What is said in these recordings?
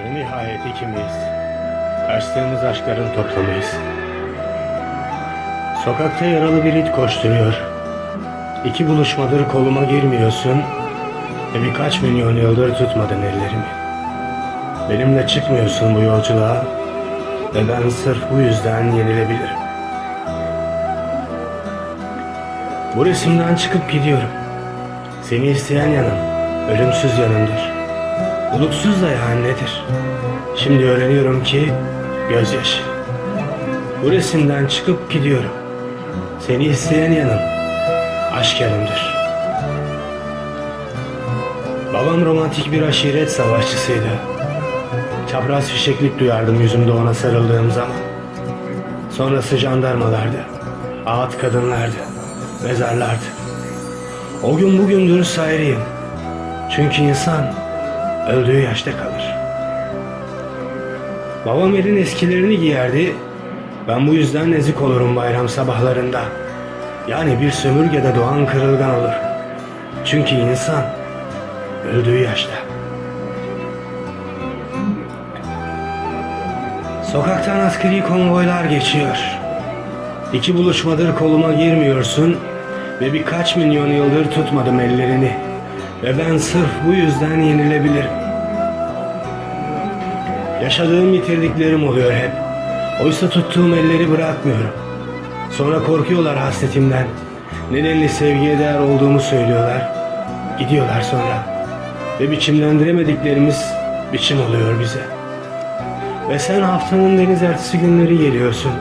Ve nihayet ikimiz kaçtığımız aşkların toplamıyız. Sokakta yaralı bir it koşturuyor. İki buluşmadır koluma girmiyorsun ve birkaç milyon yıldır tutmadın ellerimi. Benimle çıkmıyorsun bu yolculuğa ve ben sırf bu yüzden yenilebilirim. Bu resimden çıkıp gidiyorum. Seni isteyen yanım, ölümsüz yanımdır. Bulutsuz da yani nedir? Şimdi öğreniyorum ki gözyaşı. Bu resimden çıkıp gidiyorum. Seni isteyen yanım, aşk yanımdır. Babam romantik bir aşiret savaşçısıydı. Çapraz fişeklik duyardım yüzümde ona sarıldığım zaman. Sonrası jandarmalardı, ağıt kadınlardı, mezarlardı. O gün bugündür sayrıyım. Çünkü insan öldüğü yaşta kalır. Babam elin eskilerini giyerdi. Ben bu yüzden ezik olurum bayram sabahlarında. Yani bir sömürgede doğan kırılgan olur. Çünkü insan öldüğü yaşta. Sokaktan askeri konvoylar geçiyor. İki buluşmadır koluma girmiyorsun ve birkaç milyon yıldır tutmadım ellerini. Ve ben sırf bu yüzden yenilebilirim. Yaşadığım yitirdiklerim oluyor hep. Oysa tuttuğum elleri bırakmıyorum. Sonra korkuyorlar hasretimden. Nedenli sevgiye değer olduğumu söylüyorlar. Gidiyorlar sonra. Ve biçimlendiremediklerimiz biçim oluyor bize. Ve sen haftanın deniz ertesi günleri geliyorsun.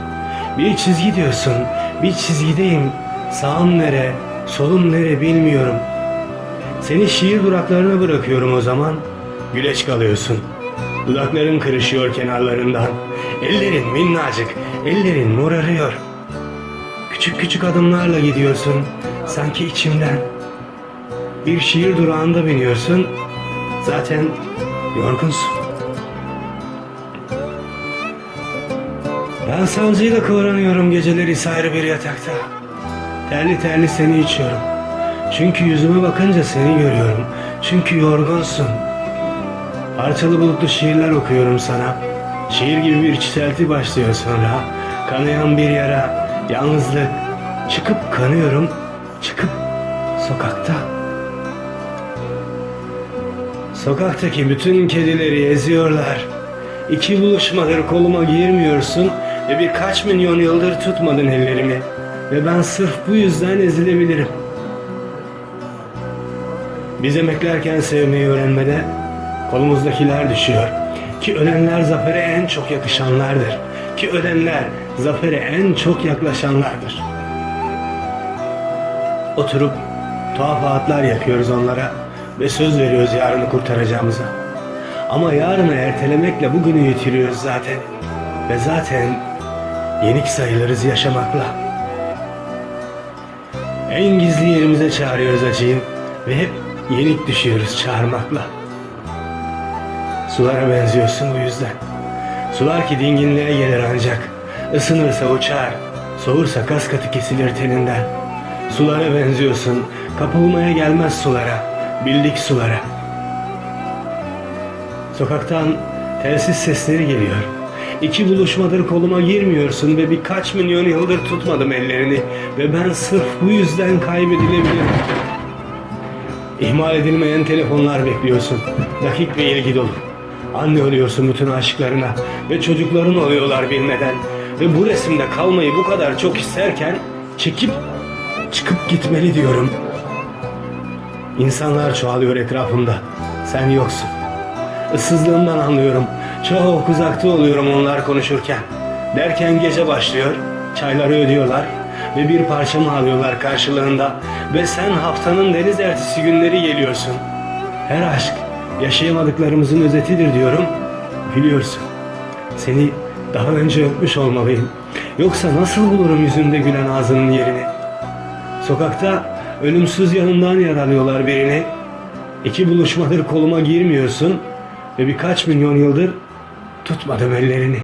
Bir çizgi diyorsun. Bir çizgideyim. Sağım nere, solum nere bilmiyorum. Seni şiir duraklarına bırakıyorum o zaman. Güleç kalıyorsun. Dudakların kırışıyor kenarlarından. Ellerin minnacık, ellerin morarıyor. Küçük küçük adımlarla gidiyorsun. Sanki içimden. Bir şiir durağında biniyorsun. Zaten yorgunsun. Ben sancıyla kıvranıyorum geceleri sayrı bir yatakta. Terli terli seni içiyorum. Çünkü yüzüme bakınca seni görüyorum. Çünkü yorgunsun. Parçalı bulutlu şiirler okuyorum sana. Şiir gibi bir çiselti başlıyor sonra. Kanayan bir yara, yalnızlık. Çıkıp kanıyorum, çıkıp sokakta. Sokaktaki bütün kedileri eziyorlar. İki buluşmadır koluma girmiyorsun ve birkaç milyon yıldır tutmadın ellerimi. Ve ben sırf bu yüzden ezilebilirim. Biz emeklerken sevmeyi öğrenmede kolumuzdakiler düşüyor. Ki ölenler zafere en çok yakışanlardır. Ki ölenler zafere en çok yaklaşanlardır. Oturup tuhaf ağıtlar yakıyoruz onlara ve söz veriyoruz yarını kurtaracağımıza. Ama yarını ertelemekle bugünü yitiriyoruz zaten. Ve zaten yenik sayılırız yaşamakla. En gizli yerimize çağırıyoruz acıyı ve hep yenik düşüyoruz çağırmakla. Sulara benziyorsun bu yüzden. Sular ki dinginliğe gelir ancak. Isınırsa uçar, soğursa kas katı kesilir teninden. Sulara benziyorsun, kapılmaya gelmez sulara, bildik sulara. Sokaktan telsiz sesleri geliyor. İki buluşmadır koluma girmiyorsun ve birkaç milyon yıldır tutmadım ellerini ve ben sırf bu yüzden kaybedilebilirim. İhmal edilmeyen telefonlar bekliyorsun. Dakik ve ilgi dolu. Anne oluyorsun bütün aşklarına ve çocukların oluyorlar bilmeden. Ve bu resimde kalmayı bu kadar çok isterken çekip çıkıp gitmeli diyorum. İnsanlar çoğalıyor etrafımda. Sen yoksun. Issızlığımdan anlıyorum. Çok uzakta oluyorum onlar konuşurken. Derken gece başlıyor. Çayları ödüyorlar. Ve bir parçamı alıyorlar karşılığında. Ve sen haftanın deniz ertesi günleri geliyorsun. Her aşk yaşayamadıklarımızın özetidir diyorum. Gülüyorsun. Seni daha önce öpmüş olmalıyım. Yoksa nasıl bulurum yüzünde gülen ağzının yerini? Sokakta ölümsüz yanından yaralıyorlar birini. İki buluşmadır koluma girmiyorsun ve birkaç milyon yıldır tutmadım ellerini.